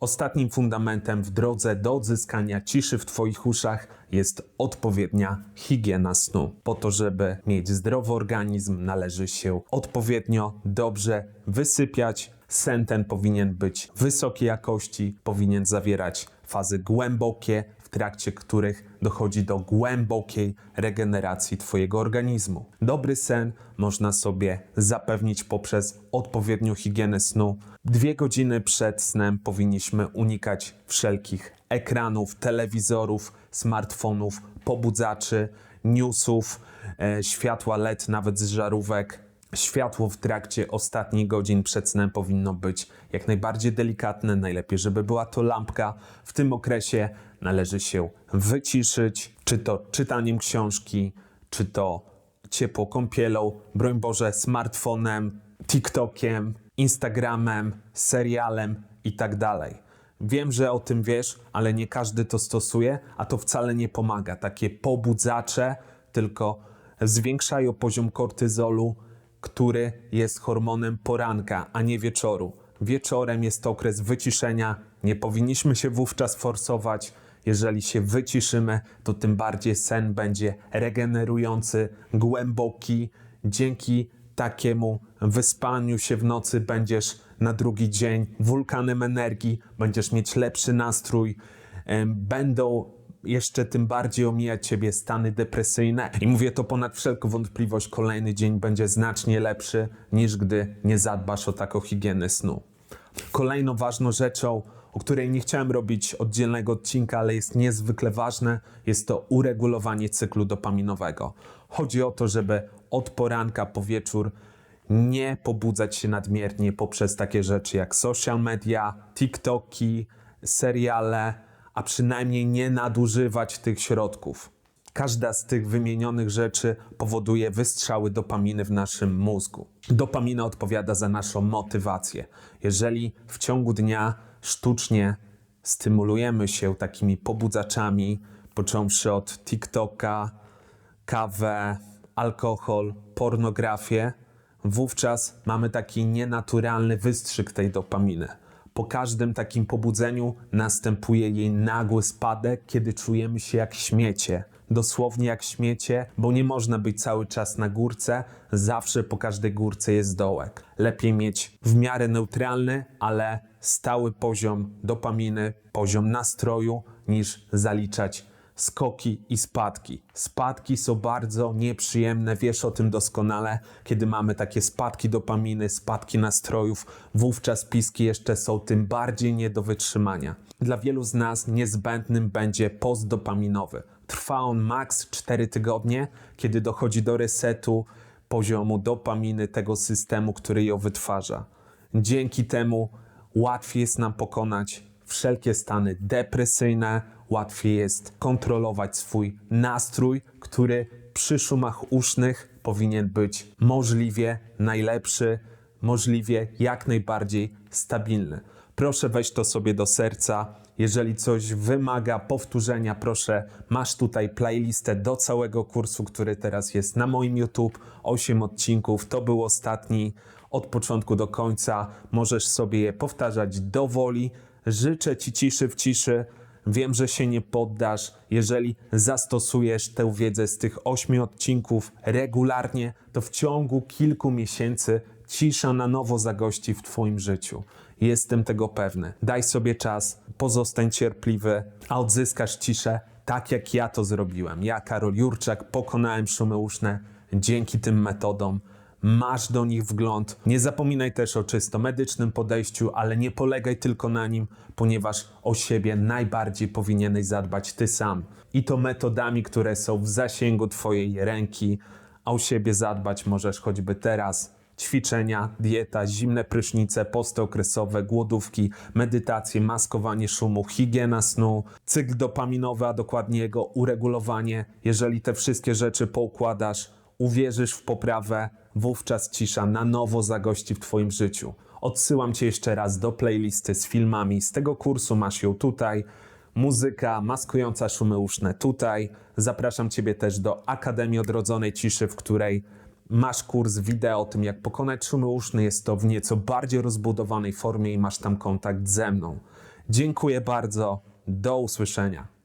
Ostatnim fundamentem w drodze do odzyskania ciszy w Twoich uszach jest odpowiednia higiena snu. Po to, żeby mieć zdrowy organizm, należy się odpowiednio dobrze wysypiać. Sen ten powinien być wysokiej jakości, powinien zawierać fazy głębokie, trakcie których dochodzi do głębokiej regeneracji Twojego organizmu. Dobry sen można sobie zapewnić poprzez odpowiednią higienę snu. Dwie godziny przed snem powinniśmy unikać wszelkich ekranów, telewizorów, smartfonów, pobudzaczy, newsów, e, światła LED, nawet z żarówek. Światło w trakcie ostatnich godzin przed snem powinno być jak najbardziej delikatne, najlepiej, żeby była to lampka. W tym okresie należy się wyciszyć, czy to czytaniem książki, czy to ciepłą kąpielą, broń Boże, smartfonem, TikTokiem, Instagramem, serialem i tak. Wiem, że o tym wiesz, ale nie każdy to stosuje, a to wcale nie pomaga. Takie pobudzacze tylko zwiększają poziom kortyzolu, który jest hormonem poranka, a nie wieczoru. Wieczorem jest to okres wyciszenia, nie powinniśmy się wówczas forsować. Jeżeli się wyciszymy, to tym bardziej sen będzie regenerujący, głęboki. Dzięki takiemu wyspaniu się w nocy będziesz na drugi dzień wulkanem energii, będziesz mieć lepszy nastrój, będą jeszcze tym bardziej omijać ciebie stany depresyjne. I mówię to ponad wszelką wątpliwość, kolejny dzień będzie znacznie lepszy niż gdy nie zadbasz o taką higienę snu. Kolejną ważną rzeczą, o której nie chciałem robić oddzielnego odcinka, ale jest niezwykle ważne, jest to uregulowanie cyklu dopaminowego. Chodzi o to, żeby od poranka po wieczór nie pobudzać się nadmiernie poprzez takie rzeczy jak social media, TikToki, seriale, a przynajmniej nie nadużywać tych środków. Każda z tych wymienionych rzeczy powoduje wystrzały dopaminy w naszym mózgu. Dopamina odpowiada za naszą motywację. Jeżeli w ciągu dnia sztucznie stymulujemy się takimi pobudzaczami, począwszy od TikToka, kawę, alkohol, pornografię, wówczas mamy taki nienaturalny wystrzyk tej dopaminy. Po każdym takim pobudzeniu następuje jej nagły spadek, kiedy czujemy się jak śmiecie. Dosłownie jak śmiecie, bo nie można być cały czas na górce, zawsze po każdej górce jest dołek. Lepiej mieć w miarę neutralny, ale stały poziom dopaminy, poziom nastroju, niż zaliczać skoki i spadki. Spadki są bardzo nieprzyjemne, wiesz o tym doskonale. Kiedy mamy takie spadki dopaminy, spadki nastrojów, wówczas piski jeszcze są tym bardziej nie do wytrzymania. Dla wielu z nas niezbędnym będzie post dopaminowy. Trwa on maks 4 tygodnie, kiedy dochodzi do resetu poziomu dopaminy tego systemu, który ją wytwarza. Dzięki temu łatwiej jest nam pokonać wszelkie stany depresyjne, łatwiej jest kontrolować swój nastrój, który przy szumach usznych powinien być możliwie najlepszy, możliwie jak najbardziej stabilny. Proszę weź to sobie do serca. Jeżeli coś wymaga powtórzenia, proszę, masz tutaj playlistę do całego kursu, który teraz jest na moim YouTube. 8 odcinków, to był ostatni. Od początku do końca możesz sobie je powtarzać do woli. Życzę Ci ciszy w ciszy. Wiem, że się nie poddasz. Jeżeli zastosujesz tę wiedzę z tych ośmiu odcinków regularnie, to w ciągu kilku miesięcy cisza na nowo zagości w Twoim życiu. Jestem tego pewny. Daj sobie czas, pozostań cierpliwy, a odzyskasz ciszę tak jak ja to zrobiłem. Ja, Karol Jurczak, pokonałem szumy uszne dzięki tym metodom masz do nich wgląd. Nie zapominaj też o czysto medycznym podejściu, ale nie polegaj tylko na nim, ponieważ o siebie najbardziej powinieneś zadbać ty sam. I to metodami, które są w zasięgu twojej ręki, a o siebie zadbać możesz choćby teraz. Ćwiczenia, dieta, zimne prysznice, posty okresowe, głodówki, medytacje, maskowanie szumu, higiena snu, cykl dopaminowy, a dokładnie jego uregulowanie. Jeżeli te wszystkie rzeczy poukładasz, uwierzysz w poprawę, wówczas cisza na nowo zagości w Twoim życiu. Odsyłam Cię jeszcze raz do playlisty z filmami z tego kursu, masz ją tutaj. Muzyka maskująca szumy uszne tutaj. Zapraszam Ciebie też do Akademii Odrodzonej Ciszy, w której masz kurs wideo o tym, jak pokonać szumy uszne. Jest to w nieco bardziej rozbudowanej formie i masz tam kontakt ze mną. Dziękuję bardzo. Do usłyszenia.